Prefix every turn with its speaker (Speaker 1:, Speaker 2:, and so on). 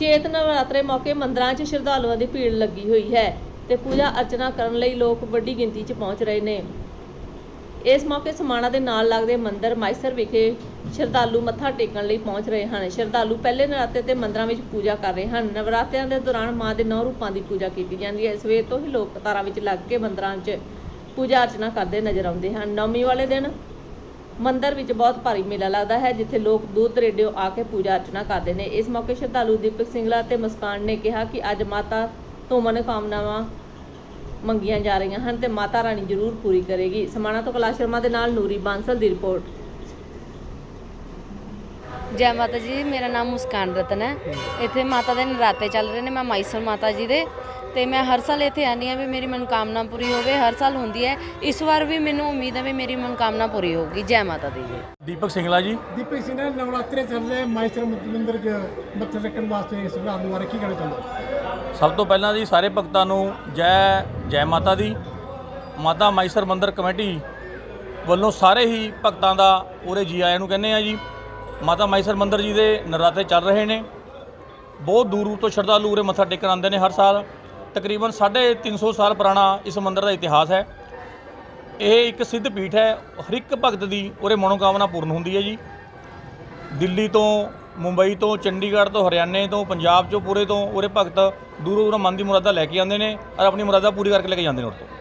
Speaker 1: ਚੇਤ ਨਵਰਾਤਰੇ ਮੌਕੇ ਮੰਦਰਾਂ 'ਚ ਸ਼ਰਧਾਲੂਆਂ ਦੀ ਭੀੜ ਲੱਗੀ ਹੋਈ ਹੈ ਤੇ ਪੂਜਾ ਅਰਚਨਾ ਕਰਨ ਲਈ ਲੋਕ ਵੱਡੀ ਗਿਣਤੀ 'ਚ ਪਹੁੰਚ ਰਹੇ ਨੇ। ਇਸ ਮੌਕੇ ਸਮਾਣਾ ਦੇ ਨਾਲ ਲੱਗਦੇ ਮੰਦਿਰ ਮਾਈਸਰ ਵਿਖੇ ਸ਼ਰਧਾਲੂ ਮੱਥਾ ਟੇਕਣ ਲਈ ਪਹੁੰਚ ਰਹੇ ਹਨ। ਸ਼ਰਧਾਲੂ ਪਹਿਲੇ ਨਰਾਤੇ ਤੇ ਮੰਦਰਾਂ ਵਿੱਚ ਪੂਜਾ ਕਰ ਰਹੇ ਹਨ। ਨਵਰਾਤਿਆਂ ਦੇ ਦੌਰਾਨ ਮਾਂ ਦੇ ਨੌ ਰੂਪਾਂ ਦੀ ਪੂਜਾ ਕੀਤੀ ਜਾਂਦੀ ਹੈ। ਸਵੇਰ ਤੋਂ ਹੀ ਲੋਕ ਕਤਾਰਾਂ ਵਿੱਚ ਲੱਗ ਕੇ ਮੰਦਰਾਂ 'ਚ ਪੂਜਾ ਅਰਚਨਾ ਕਰਦੇ ਨਜ਼ਰ ਆਉਂਦੇ ਹਨ। ਨੌਮੀ ਵਾਲੇ ਦਿਨ ਮੰਦਿਰ ਵਿੱਚ ਬਹੁਤ ਭਾਰੀ ਮੇਲਾ ਲੱਗਦਾ ਹੈ ਜਿੱਥੇ ਲੋਕ ਦੂਰ ਦਰੇਡਿਓ ਆ ਕੇ ਪੂਜਾ ਅਰਚਨਾ ਕਰਦੇ ਨੇ। ਇਸ ਮੌਕੇ ਸ਼ਰਧਾਲੂ ਦੀਪਕ ਸਿੰਘਲਾ ਤੇ ਮੁਸਕਾਨ ਨੇ ਕਿਹਾ ਕਿ ਅੱਜ ਮਾਤਾ ਤੋਂ ਮਨੋਕਾਮਨਾਵਾਂ ਮੰਗੀਆਂ ਜਾ ਰਹੀਆਂ ਹਨ ਤੇ ਮਾਤਾ ਰਾਣੀ ਜ਼ਰੂਰ ਪੂਰੀ ਕਰੇਗੀ। ਸਮਾਣਾ ਤੋਂ ਕੈਲਾਸ਼ ਸ਼ਰਮਾ ਦੇ ਨਾਲ ਨੂਰੀ ਬਾਂਸਲ ਦੀ ਰਿਪੋਰਟ।
Speaker 2: ਜੈ ਮਾਤਾ ਜੀ ਮੇਰਾ ਨਾਮ ਮੁਸਕਾਨ ਰਤਨ ਹੈ। ਇੱਥੇ ਮਾਤਾ ਦੇ ਨਰਾਤੇ ਚੱਲ ਰਹੇ ਨੇ ਮੈਂ ਮਾਈਸਰ ਮਾਤਾ ਜੀ ਦੇ। ਤੇ ਮੈਂ ਹਰ ਸਾਲ ਇੱਥੇ ਆਉਂਦੀ ਹਾਂ ਵੀ ਮੇਰੀ ਮਨੋਕਾਮਨਾ ਪੂਰੀ ਹੋਵੇ ਹਰ ਸਾਲ ਹੁੰਦੀ ਹੈ। ਇਸ ਵਾਰ ਵੀ ਮੈਨੂੰ ਉਮੀਦ ਹੈ ਵੀ ਮੇਰੀ ਮਨੋਕਾਮਨਾ ਪੂਰੀ ਹੋਊਗੀ। ਜੈ ਮਾਤਾ ਦੀ। ਜੀ
Speaker 3: ਦੀਪਕ ਸਿੰਘਲਾ ਜੀ।
Speaker 4: ਦੀਪਕ ਸਿੰਘ ਨੇ ਨਵਰਾਤਰੇ ਚੱਲ ਰਹੇ ਮਾਈਸਰ ਮੰਦਿਰ 'ਚ ਮੱਥਾ ਟੇਕਣ ਵਾਸਤੇ ਸ਼ਰਧਾਲੂ ਬਾਰੇ ਕੀ ਕਹਿਣਾ ਚਾਹੁੰਦੇ
Speaker 3: ਸਭ ਤੋਂ ਪਹਿਲਾਂ ਜੀ ਸਾਰੇ ਭਗਤਾਂ ਨੂੰ ਜੈ ਜੈ ਮਾਤਾ ਦੀ। ਮਾਤਾ ਮਾਈਸਰ ਮੰਦਿਰ ਕਮੇਟੀ ਵੱਲੋਂ ਸਾਰੇ ਹੀ ਭਗਤਾਂ ਦਾ ਪੂਰੇ ਜੀ ਆਇਆਂ ਨੂੰ ਕਹਿੰਦੇ ਆ ਜੀ। ਮਾਤਾ ਮਾਈਸਰ ਮੰਦਿਰ ਜੀ ਦੇ ਨਰਾਤੇ ਚੱਲ ਰਹੇ ਨੇ। ਬਹੁਤ ਦੂਰ ਦੂਰ ਤੋਂ ਸ਼ਰਧਾਲੂ ਉਰੇ ਮੱਥਾ ਟੇਕਣ ਆਉਂਦੇ ਨੇ ਹਰ ਸਾਲ। ਤਕਰੀਬਨ 350 ਸਾਲ ਪੁਰਾਣਾ ਇਸ ਮੰਦਿਰ ਦਾ ਇਤਿਹਾਸ ਹੈ। ਇਹ ਇੱਕ ਸਿੱਧ ਪੀਠ ਹੈ। ਹਰ ਇੱਕ ਭਗਤ ਦੀ ਉਰੇ ਮਨੋਕਾਮਨਾ ਪੂਰਨ ਹੁੰਦੀ ਹੈ ਜੀ। ਦਿੱਲੀ ਤੋਂ ਮੁੰਬਈ ਤੋਂ ਚੰਡੀਗੜ੍ਹ ਤੋਂ ਹਰਿਆਣੇ ਤੋਂ ਪੰਜਾਬ ਚੋਂ ਪੂਰੇ ਤੋਂ ਉਰੇ ਭਗਤ ਦੂਰੋਂ ਦੂਰੋਂ ਮਨ ਦੀ ਮੁਰਾਦਾ ਲੈ ਕੇ ਆਉਂਦੇ ਨੇ ਔਰ ਆਪਣੀ ਮੁਰਾਦਾਂ ਪੂਰੀ ਕਰਕੇ ਲੈ ਕੇ ਜਾਂਦੇ ਨੇ ਉਰੇ ਤੋਂ।